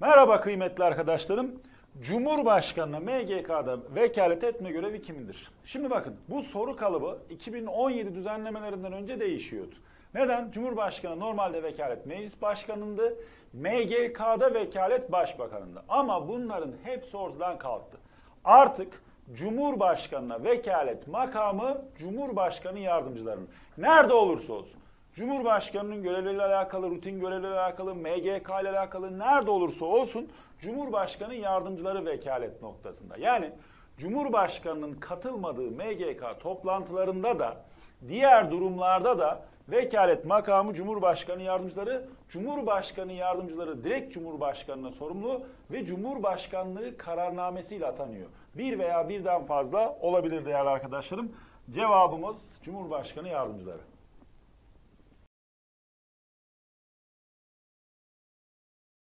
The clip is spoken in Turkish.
Merhaba kıymetli arkadaşlarım. Cumhurbaşkanına MGK'da vekalet etme görevi kimindir? Şimdi bakın bu soru kalıbı 2017 düzenlemelerinden önce değişiyordu. Neden? Cumhurbaşkanı normalde vekalet meclis başkanındı. MGK'da vekalet başbakanındı. Ama bunların hepsi ortadan kalktı. Artık Cumhurbaşkanına vekalet makamı Cumhurbaşkanı yardımcılarının. Nerede olursa olsun. Cumhurbaşkanının görevleriyle alakalı, rutin görevleriyle alakalı, MGK ile alakalı nerede olursa olsun Cumhurbaşkanı yardımcıları vekalet noktasında. Yani Cumhurbaşkanının katılmadığı MGK toplantılarında da diğer durumlarda da vekalet makamı Cumhurbaşkanı yardımcıları, Cumhurbaşkanı yardımcıları direkt Cumhurbaşkanına sorumlu ve Cumhurbaşkanlığı kararnamesiyle atanıyor. Bir veya birden fazla olabilir değerli arkadaşlarım. Cevabımız Cumhurbaşkanı yardımcıları.